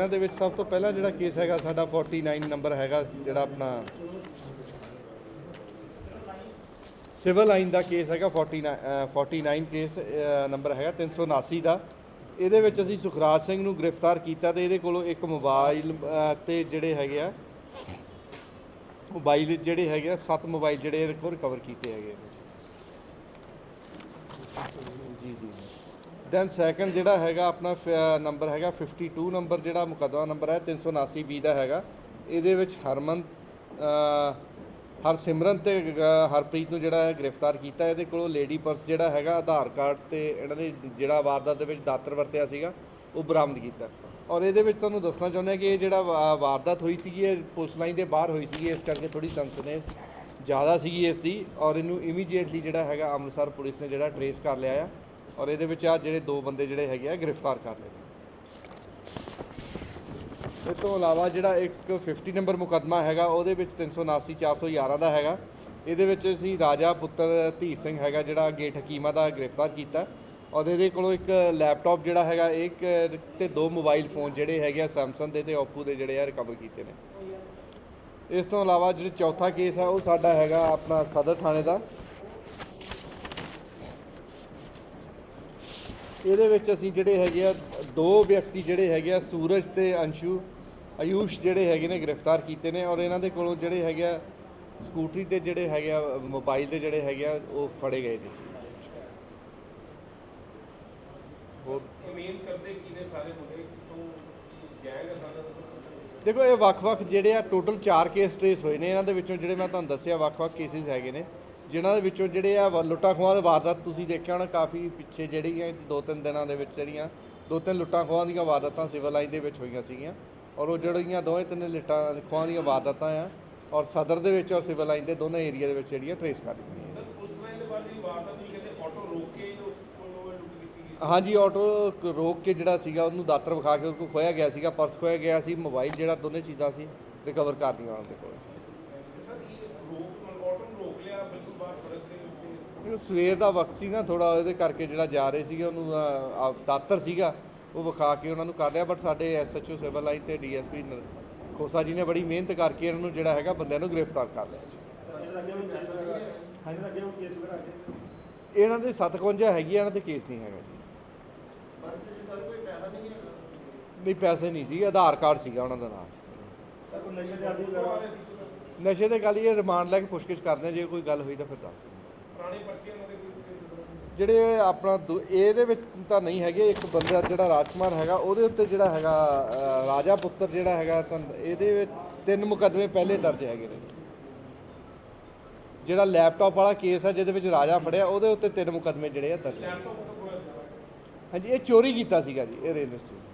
ਇਹਨਾਂ ਦੇ ਵਿੱਚ ਸਭ ਤੋਂ ਪਹਿਲਾਂ ਜਿਹੜਾ ਕੇਸ ਹੈਗਾ ਸਾਡਾ 49 ਨੰਬਰ ਹੈਗਾ, ਜਿਹੜਾ ਆਪਣਾ ਸਿਵਲ ਲਾਈਨ ਦਾ ਕੇਸ ਹੈਗਾ 49 49 ਕੇਸ ਨੰਬਰ ਹੈਗਾ 379 ਦਾ। ਇਹਦੇ ਵਿੱਚ ਅਸੀਂ ਸੁਖਰਾਜ ਸਿੰਘ ਨੂੰ ਗ੍ਰਿਫਤਾਰ ਕੀਤਾ ਤੇ ਇਹਦੇ ਕੋਲੋਂ ਇੱਕ ਮੋਬਾਈਲ ਤੇ ਜਿਹੜੇ ਹੈਗੇ ਆ ਮੋਬਾਈਲ ਜਿਹੜੇ ਹੈਗੇ ਆ, ਸੱਤ ਮੋਬਾਈਲ ਜਿਹੜੇ ਰਿਕਵਰ ਕੀਤੇ ਹੈਗੇ ਜੀ ਜੀ। ਦੈਨ ਸੈਕੰਡ ਜਿਹੜਾ ਹੈਗਾ ਆਪਣਾ ਨੰਬਰ ਹੈਗਾ 52 ਨੰਬਰ ਜਿਹੜਾ ਮੁਕੱਦਮਾ ਨੰਬਰ ਹੈ 379 ਬੀ ਦਾ ਹੈਗਾ। ਇਹਦੇ ਵਿੱਚ ਹਰਮਨ ਹਰਸਿਮਰਨ ਤੇ ਅ, ਹਰਪ੍ਰੀਤ ਨੂੰ ਜਿਹੜਾ ਹੈ ਗ੍ਰਿਫਤਾਰ ਕੀਤਾ। ਇਹਦੇ ਕੋਲੋਂ ਲੇਡੀ ਪਰਸ ਜਿਹੜਾ ਹੈਗਾ ਆਧਾਰ ਕਾਰਡ ਤੇ ਇਹਨਾਂ ਨੇ ਜਿਹੜਾ ਵਾਰਦਾਤ ਦੇ ਵਿੱਚ ਦਾਤਰ ਵਰਤਿਆ ਸੀਗਾ ਉਹ ਬਰਾਮਦ ਕੀਤਾ। ਔਰ ਇਹਦੇ ਵਿੱਚ ਤੁਹਾਨੂੰ ਦੱਸਣਾ ਚਾਹੁੰਦੇ ਹਾਂ ਕਿ ਇਹ ਜਿਹੜਾ ਵਾ- ਵਾਰਦਾਤ ਹੋਈ ਸੀਗੀ ਇਹ ਪੁਲਿਸ ਲਾਈਨ ਦੇ ਬਾਹਰ ਹੋਈ ਸੀਗੀ ਇਸ ਕਰਕੇ ਥੋੜੀ ਸੰਸਨੇ ਜ਼ਿਆਦਾ ਸੀਗੀ ਇਸ ਦੀ। ਔਰ ਇਹਨੂੰ ਇਮੀਡੀਏਟਲੀ ਜਿਹੜਾ ਹੈਗਾ ਅੰਮ੍ਰਿਤਸਰ ਪੁਲਿਸ ਨੇ ਜਿਹੜਾ ਟਰੇਸ ਕਰ ਲਿਆ ਆ। ਔਰ ਇਹਦੇ ਵਿੱਚ ਆ ਜਿਹੜੇ ਦੋ ਬੰਦੇ ਜਿਹੜੇ ਹੈਗੇ ਆ, ਗ੍ਰਿਫਤਾਰ ਕਰ ਲਏ ਨੇ। ਇਸ ਤੋਂ ਇਲਾਵਾ ਜਿਹੜਾ ਇੱਕ 50 ਨੰਬਰ ਮੁਕੱਦਮਾ ਹੈਗਾ, ਉਹਦੇ ਵਿੱਚ 379 411 ਦਾ ਹੈਗਾ। ਇਹਦੇ ਵਿੱਚ ਅਸੀਂ ਰਾਜਾ ਪੁੱਤਰ ਧੀ ਸਿੰਘ ਹੈਗਾ, ਜਿਹੜਾ ਗੇਟ ਹਕੀਮਾ ਦਾ ਗ੍ਰਿਫਤਾਰ ਕੀਤਾ। ਔਰ ਇਹਦੇ ਕੋਲੋਂ ਇੱਕ ਲੈਪਟਾਪ ਜਿਹੜਾ ਹੈਗਾ, ਇੱਕ ਤੇ ਦੋ ਮੋਬਾਈਲ ਫੋਨ ਜਿਹੜੇ ਹੈਗੇ ਆ ਸੈਮਸੰਗ ਦੇ ਤੇ Oppo ਦੇ ਜਿਹੜੇ ਆ ਰਿਕਵਰ ਕੀਤੇ ਨੇ। ਇਸ ਤੋਂ ਇਲਾਵਾ ਜਿਹੜਾ ਚੌਥਾ ਕੇਸ ਹੈ ਉਹ ਸਾਡਾ ਹੈਗਾ ਆਪਣਾ ਸਦਰ ਥਾਣੇ ਦਾ। ਇਹਦੇ ਵਿੱਚ ਅਸੀਂ ਜਿਹੜੇ ਹੈਗੇ ਆ ਦੋ ਵਿਅਕਤੀ ਜਿਹੜੇ ਹੈਗੇ ਆ ਸੂਰਜ ਤੇ ਅੰਸ਼ੂ ਆਯੂਸ਼ ਜਿਹੜੇ ਹੈਗੇ ਨੇ ਗ੍ਰਿਫਤਾਰ ਕੀਤੇ ਨੇ ਔਰ ਇਹਨਾਂ ਦੇ ਕੋਲੋਂ ਜਿਹੜੇ ਹੈਗੇ ਆ ਸਕੂਟਰੀ ਤੇ ਜਿਹੜੇ ਹੈਗੇ ਆ ਮੋਬਾਈਲ ਦੇ ਜਿਹੜੇ ਹੈਗੇ ਆ ਉਹ ਫੜੇ ਗਏ ਨੇ। ਬਹੁਤ ਜ਼ਮੀਨ ਕਰਦੇ ਕੀ ਨੇ ਸਾਰੇ ਮੁੰਡੇ ਤੋਂ ਗੈਂਗ ਹੈ ਸਾਡਾ? ਦੇਖੋ ਇਹ ਵੱਖ-ਵੱਖ ਜਿਹੜੇ ਆ ਟੋਟਲ 4 ਕੇਸ ਟ੍ਰੇਸ ਹੋਏ ਨੇ। ਇਹਨਾਂ ਦੇ ਵਿੱਚੋਂ ਜਿਹੜੇ ਮੈਂ ਤੁਹਾਨੂੰ ਦੱਸਿਆ ਵੱਖ-ਵੱਖ ਕੇਸਿਸ ਹੈਗੇ ਨੇ। ਜਿਨ੍ਹਾਂ ਦੇ ਵਿੱਚੋਂ ਜਿਹੜੇ ਆ ਵ- ਲੁੱਟਾਂ ਖੋਹਾਂ ਦੇ ਵਾਰਦਾਤ ਤੁਸੀਂ ਦੇਖਿਆ ਹੋਣਾ, ਕਾਫੀ ਪਿੱਛੇ ਜਿਹੜੀਆਂ ਦੋ ਤਿੰਨ ਦਿਨਾਂ ਦੇ ਵਿੱਚ ਜਿਹੜੀਆਂ, ਦੋ ਤਿੰਨ ਲੁੱਟਾਂ ਖੋਹਾਂ ਦੀਆਂ ਵਾਰਦਾਤਾਂ ਸਿਵਲ ਲਾਈਨ ਦੇ ਵਿੱਚ ਹੋਈਆਂ ਸੀਗੀਆਂ। ਔਰ ਉਹ ਜਿਹੜੀਆਂ ਦੋਵੇਂ ਤਿੰਨ ਲੁੱਟਾਂ, ਖੋਹਾਂ ਦੀਆਂ ਵਾਰਦਾਤਾਂ ਆ, ਔਰ ਸਦਰ ਦੇ ਵਿੱਚ ਔਰ ਸਿਵਲ ਲਾਈਨ ਦੇ ਦੋਨੇ ਏਰੀਆ ਦੇ ਵਿੱਚ ਜਿਹੜੀਆਂ ਟਰੇਸ ਕਰ ਲਈਆਂ ਸਰ ਪੁਲਿਸ ਲਾਈਨ ਦੇ ਬਾਅਦ ਜਿਹੜੀ ਵਾਰਦਾਤ ਹੋਈ ਕਹਿੰਦੇ ਆਟੋ ਰੋਕ ਕੇ ਉਸ ਕੋਲੋਂ ਲੁੱਟ ਕੀਤੀ ਗਈ ਹਾਂਜੀ, ਆਟੋ ਕ- ਰੋਕ ਕੇ ਜਿਹੜਾ ਸੀਗਾ, ਉਹਨੂੰ ਦਾਤਰ ਵਿਖਾ ਕੇ ਉਹ ਕੋਲ ਖੋਇਆ ਗਿਆ ਸੀਗਾ, ਪਰਸ ਖੋਇਆ ਗਿਆ ਸੀ, ਮੋਬਾਈਲ ਜਿਹੜਾ ਦੋਨੇ ਚੀਜ਼ਾਂ ਸੀ, ਰਿਕਵਰ ਕਰ ਲਈਆਂ ਉਹਨਾਂ ਦੇ ਕੋਲ ਸਰ ਇਹ ਰੋਕ ਮਤਲਬ ਆਟੋ ਨੂੰ ਰੋਕ ਲਿਆ ਬਿਲਕੁਲ ਬਾਹਰ ਸੜਕ ਦੇ ਉੱਤੇ ਇਹ ਸਵੇਰ ਦਾ ਵਕਤ ਸੀ ਨਾ ਥੋੜਾ ਉਹਦੇ ਕਰਕੇ ਜਿਹੜਾ ਜਾ ਰਹੇ ਸੀਗੇ ਉਹਨੂੰ ਅਹ, ਆ, ਦਾਤਰ ਸੀਗਾ ਉਹ ਵਿਖਾ ਕੇ ਉਹਨਾਂ ਨੂੰ ਕਰ ਲਿਆ ਬਟ ਸਾਡੇ ਐਸਐਚਓ ਸਿਵਲ ਲਾਈਨ ਤੇ ਡੀਐਸਪੀ ਖੋਸਾ ਜੀ ਨੇ ਬੜੀ ਮਿਹਨਤ ਕਰਕੇ ਇਹਨਾਂ ਨੂੰ ਜਿਹੜਾ ਹੈਗਾ ਬੰਦਿਆਂ ਨੂੰ ਗ੍ਰਿਫਤਾਰ ਕਰ ਲਿਆ ਜੀ। ਇਹਨਾਂ ਦੇ 57 ਹੈਗੀ ਆ, ਇਹਨਾਂ ਤੇ ਕੇਸ ਨਹੀਂ ਹੈਗਾ ਜੀ। ਨਹੀਂ ਪੈਸੇ ਨਹੀਂ ਸੀ ਆਧਾਰ ਕਾਰਡ ਸੀਗਾ ਉਹਨਾਂ ਦਾ ਨਾਮ। ਨਸ਼ੇ ਦੇ ਗੱਲ ਇਹ ਰਿਮਾਂਡ ਲੈ ਕੇ ਪੁੱਛਗਿੱਛ ਕਰਦੇ ਆ ਜੇ ਕੋਈ ਗੱਲ ਹੋਈ ਤਾਂ ਫਿਰ ਦੱਸ ਦਿੰਦੇ ਪੁਰਾਣੇ ਪਰਚੇ ਉਹਨਾਂ ਦੇ ਕੋਈ ਜਿਹੜੇ ਆਪਣਾ ਦੋ- ਇਹਦੇ ਵਿੱਚ ਤਾਂ ਨਹੀਂ ਹੈਗੇ ਇੱਕ ਬੰਦਾ ਜਿਹੜਾ ਰਾਜਕੁਮਾਰ ਹੈਗਾ ਉਹਦੇ ਉੱਤੇ ਜਿਹੜਾ ਹੈਗਾ ਅ, ਰਾਜਾ ਪੁੱਤਰ ਜਿਹੜਾ ਹੈਗਾ ਤੁਹਾਨੂੰ ਇਹਦੇ ਵਿੱਚ ਤਿੰਨ ਮੁਕੱਦਮੇ ਪਹਿਲੇ ਦਰਜ ਹੈਗੇ ਨੇ। ਜਿਹੜਾ ਲੈਪਟਾਪ ਵਾਲਾ ਕੇਸ ਹੈ ਜਿਹਦੇ ਵਿੱਚ ਰਾਜਾ ਫੜਿਆ ਉਹਦੇ ਉੱਤੇ ਤਿੰਨ ਮੁਕੱਦਮੇ ਜਿਹੜੇ ਆ ਦਰਜ। ਹੈ ਲੈਪਟਾਪ ਤੋਂ ਕੋਈ ਹਾਂਜੀ ਇਹ ਚੋਰੀ ਕੀਤਾ ਸੀਗਾ ਜੀ ਇਹ ਰੇਲ ਸਟੇਸ਼ਨ।